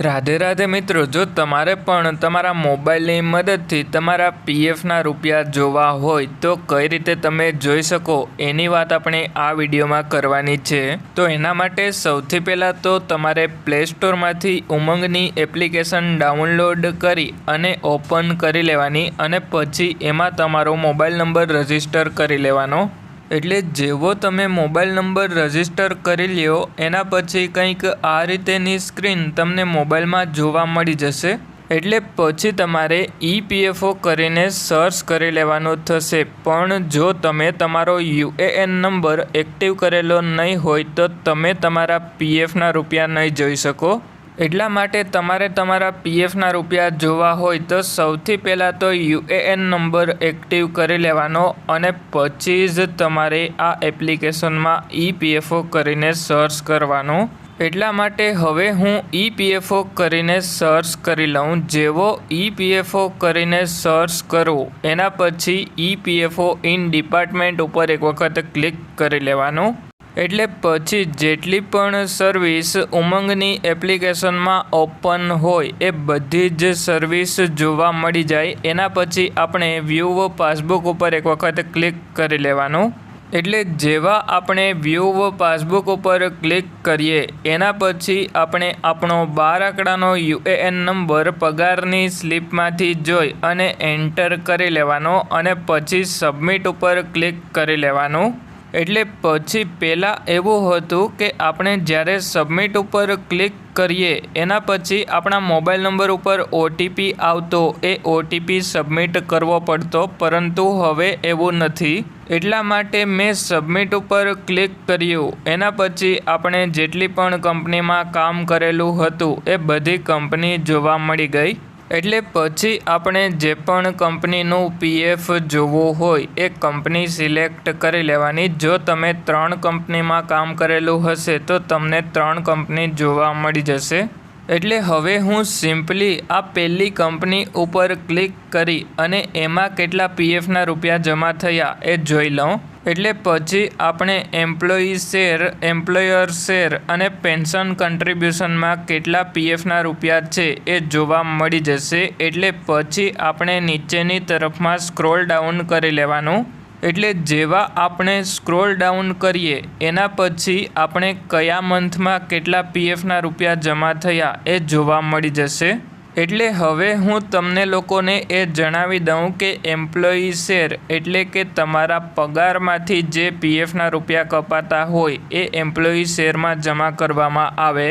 રાધે રાધે મિત્રો, જો તમારે પણ તમારા મોબાઈલની મદદથી તમારા પીએફના રૂપિયા જોવા હોય તો કઈ રીતે તમે જોઈ શકો? એની વાત આપણે આ વિડીયોમાં કરવાની છે. તો એના માટે સૌથી પહેલાં તો તમારે પ્લે સ્ટોરમાંથી ઉમંગની એપ્લિકેશન ડાઉનલોડ કરી અને ઓપન કરી લેવાની અને પછી એમાં તમારો મોબાઈલ નંબર રજિસ્ટર કરી લેવાનો. એટલે જેવો તમે મોબાઈલ નંબર રજિસ્ટર કરી લ્યો, એના પછી કંઈક આ રીતેની સ્ક્રીન તમને મોબાઈલમાં જોવા મળી જશે. એટલે પછી તમારે ઈપીએફઓ કરીને સર્ચ કરી લેવાનું થશે. પણ જો તમે તમારો યુએએન નંબર એક્ટિવ કરેલો નહીં હોય, તો તમે તમારા પીએફના રૂપિયા નહીં જોઈ શકો. એટલા માટે તમારે તમારા પીએફના રૂપિયા જોવા હોય તો સૌથી પહેલાં તો યુએએન નંબર એક્ટિવ કરી લેવાનો અને પછી જ તમારે આ એપ્લિકેશનમાં ઈપીએફઓ કરીને સર્ચ કરવાનું. એટલા માટે હવે હું ઈપીએફઓ કરીને સર્ચ કરી લઉં, જેવો ઈપીએફઓ કરીને સર્ચ કરું, એના પછી ઈપીએફઓ ઇન ડિપાર્ટમેન્ટ ઉપર એક વખત ક્લિક કરી લેવાનું. એટલે પછી જેટલી પણ સર્વિસ ઉમંગની એપ્લિકેશનમાં ઓપન હોય, એ બધી જ સર્વિસ જોવા મળી જાય. એના પછી આપણે વ્યૂ પાસબુક ઉપર એક વખત ક્લિક કરી લેવાનું. એટલે જેવા આપણે વ્યૂ પાસબુક ઉપર ક્લિક કરીએ, એના પછી આપણે આપણો બાર આંકડાનો યુએએન નંબર પગારની સ્લીપમાંથી જોઈ અને એન્ટર કરી લેવાનો અને પછી સબમિટ ઉપર ક્લિક કરી લેવાનું. એટલે પછી પહેલાં એવું હતું કે આપણે જ્યારે સબમિટ ઉપર ક્લિક કરીએ, એના પછી આપણા મોબાઈલ નંબર ઉપર ઓટીપી આવતો, એ ઓટીપી સબમિટ કરવો પડતો, પરંતુ હવે એવું નથી. એટલા માટે મેં સબમિટ ઉપર ક્લિક કર્યું. એના પછી આપણે જેટલી પણ કંપનીમાં કામ કરેલું હતું, એ બધી કંપની જોવા મળી ગઈ. એટલે પછી આપણે જે પણ કંપનીનું પીએફ જોવું હોય, એ કંપની સિલેક્ટ કરી લેવાની. જો તમે ત્રણ કંપનીમાં કામ કરેલું હશે, તો તમને ત્રણ કંપની જોવા મળી જશે. એટલે હવે હું સિમ્પલી આ પહેલી કંપની ઉપર ક્લિક કરી અને એમાં કેટલા પીએફના રૂપિયા જમા થયા એ જોઈ લઉં. એટલે પછી આપણે એમ્પ્લોયી શેર એમ્પ્લોયર શેર અને પેન્શન કન્ટ્રીબ્યુશનમાં કેટલા પીએફના રૂપિયા છે એ જોવા મળી જશે. એટલે પછી આપણે નીચેની તરફમાં સ્ક્રોલ ડાઉન કરી લેવાનું. એટલે જેવા આપણે સ્ક્રોલ ડાઉન કરીએ, એના પછી આપણે કયા મંથમાં કેટલા પીએફના રૂપિયા જમા થયા એ જોવા મળી જશે. એટલે હવે હું તમને લોકોને એ જણાવી દઉં કે એમ્પ્લોયી શેર એટલે કે તમારા પગારમાંથી જે પીએફના રૂપિયા કપાતા હોય એ એમ્પ્લોયી શેરમાં જમા કરવામાં આવે.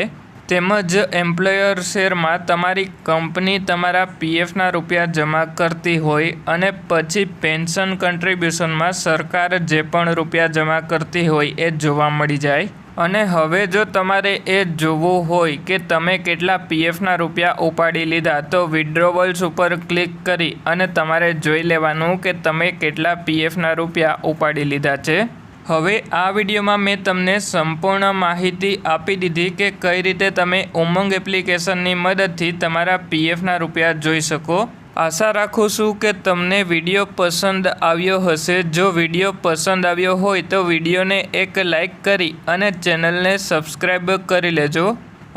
તેમજ એમ્પ્લોયર શેરમાં તમારી કંપની તમારા પીએફના રૂપિયા જમા કરતી હોય અને પછી પેન્શન કન્ટ્રીબ્યુશનમાં સરકાર જે પણ રૂપિયા જમા કરતી હોય એ જોવા મળી જાય. અને હવે જો તમારે એ જોવું હોય કે તમે કેટલા પીએફના રૂપિયા ઉપાડી લીધા, તો વિડ્રોવલ્સ ઉપર ક્લિક કરી અને તમારે જોઈ લેવાનું કે તમે કેટલા પીએફના રૂપિયા ઉપાડી લીધા છે. હવે આ વિડીયોમાં મેં તમને સંપૂર્ણ માહિતી આપી દીધી કે કઈ રીતે તમે ઉમંગ એપ્લિકેશનની મદદથી તમારા પીએફના રૂપિયા જોઈ શકો. આશા રાખું છું કે તમને વીડિયો પસંદ આવ્યો હશે. જો વીડિયો પસંદ આવ્યો હોય તો વિડીયોને એક લાઇક કરી અને ચેનલને સબસ્ક્રાઈબ કરી લેજો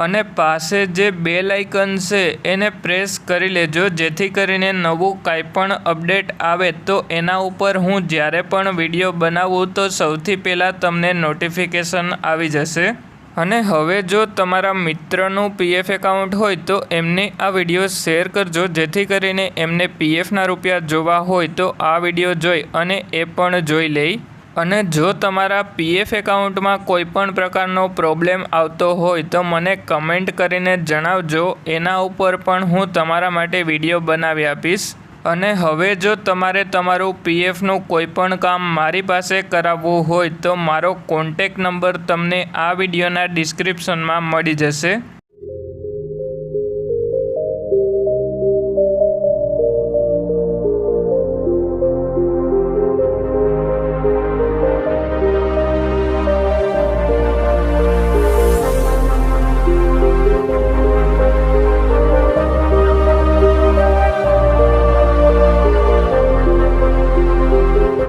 અને પાસે જે બે લાઇકન છે એને પ્રેસ કરી લેજો. જેથી કરીને નવું કાંઈ પણ અપડેટ આવે તો એના ઉપર હું જ્યારે પણ વીડિયો બનાવું તો સૌથી પહેલાં તમને નોટિફિકેશન આવી જશે. અને હવે જો તમારા મિત્રનું પીએફ એકાઉન્ટ હોય તો એમને આ વીડિયો શેર કરજો. જેથી કરીને એમને પીએફના રૂપિયા જોવા હોય તો આ વીડિયો જોઈ અને એ પણ જોઈ લે અને જો તમારા પીએફ એકાઉન્ટમાં કોઈ પણ પ્રકારનો પ્રોબ્લેમ આવતો હોય તો મને કમેન્ટ કરીને જણાવજો. એના ઉપર પણ હું તમારા માટે વીડિયો બનાવી આપીશ. અને હવે જો તમારે તમારું પીએફનું કોઈપણ કામ મારી પાસે કરાવવું હોય તો મારો કોન્ટેક નંબર તમને આ વિડીયોના ડિસ્ક્રિપ્શનમાં મળી જશે.